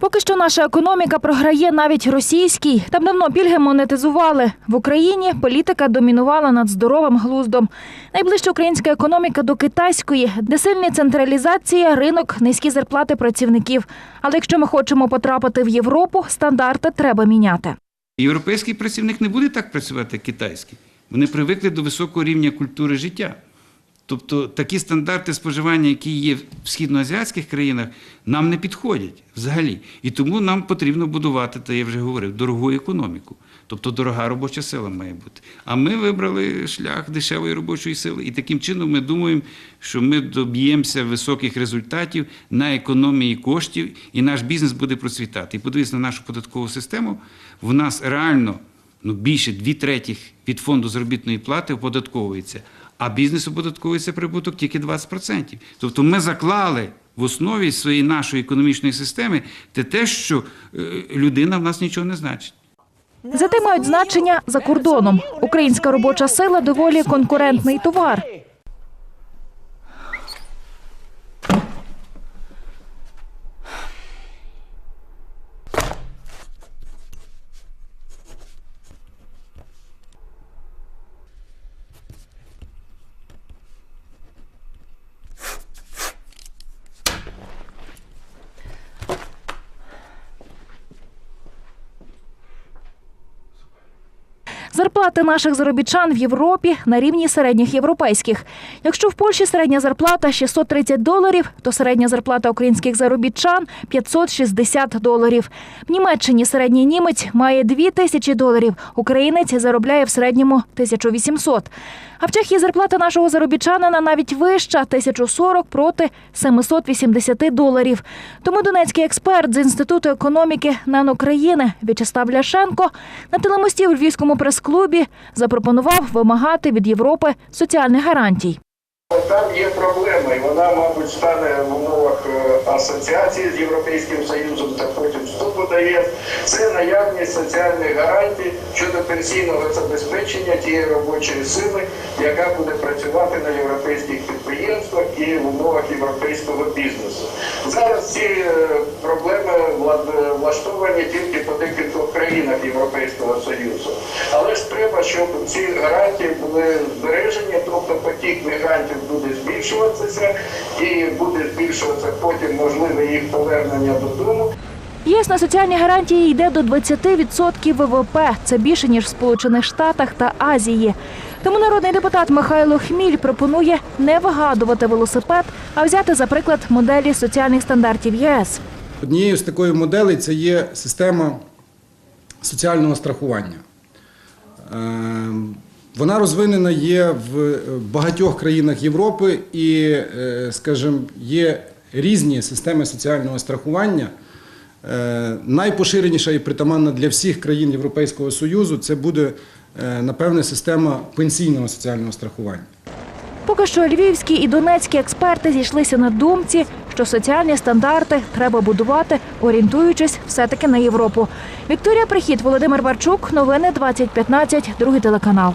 Поки що наша економіка програє навіть російській. Там давно пільги монетизували. В Україні політика домінувала над здоровим глуздом. Найближча українська економіка до китайської, де сильна централізація, ринок, низькі зарплати працівників. Але якщо ми хочемо потрапити в Європу, стандарти треба міняти. Європейський працівник не буде так працювати, як китайський. Вони привикли до високого рівня культури життя. Тобто такі стандарти споживання, які є в східноазіатських країнах, нам не підходять взагалі. І тому нам потрібно будувати, та я вже говорив, дорогу економіку. Тобто дорога робоча сила має бути. А ми вибрали шлях дешевої робочої сили. І таким чином ми думаємо, що ми доб'ємося високих результатів на економії коштів, і наш бізнес буде процвітати. І подивіться на нашу податкову систему. В нас реально ну, більше дві третіх від фонду заробітної плати оподатковується, а бізнес оподатковується прибуток тільки 20%. Тобто ми заклали в основі своєї нашої економічної системи те, те що е, людина в нас нічого не значить. Зате мають значення за кордоном. Українська робоча сила доволі конкурентний товар. Зарплати наших заробітчан в Європі на рівні середніх європейських. Якщо в Польщі середня зарплата 630 доларів, то середня зарплата українських заробітчан 560 доларів. В Німеччині середній німець має 2 тисячі доларів, українець заробляє в середньому 1800. А в Чехії зарплата нашого заробітчанина навіть вища 1040 проти 780 доларів. Тому донецький експерт з інституту економіки НАН України В'ячеслав Ляшенко на телемості у Львівському прес-клубі запропонував вимагати від Європи соціальних гарантій. Там є проблема, і вона, мабуть, стане в умовах е, асоціації з Європейським Союзом та потім вступу дає. Це наявність соціальних гарантій щодо пенсійного забезпечення тієї робочої сили, яка буде працювати на європейських підприємствах і в умовах європейського бізнесу. Зараз ці е, проблеми влаштовані тільки по декількох країнах Європейського Союзу. Але ж треба, щоб ці гарантії були збережені, тобто потік мігрантів буде збільшуватися і буде збільшуватися потім можливе їх повернення додому. ЄС на соціальні гарантії йде до 20% ВВП. Це більше ніж в Сполучених Штатах та Азії. Тому народний депутат Михайло Хміль пропонує не вигадувати велосипед, а взяти за приклад моделі соціальних стандартів ЄС. Однією з такої моделей це є система соціального страхування. Е, Вона розвинена є в багатьох країнах Європи і, е, скажімо, є різні системи соціального страхування. Е, Найпоширеніша і притаманна для всіх країн Європейського Союзу це буде, е, напевне, система пенсійного соціального страхування. Поки що львівські і донецькі експерти зійшлися на думці, що соціальні стандарти треба будувати, орієнтуючись все-таки на Європу. Вікторія Прихід, Володимир Барчук, новини 2015, другий телеканал.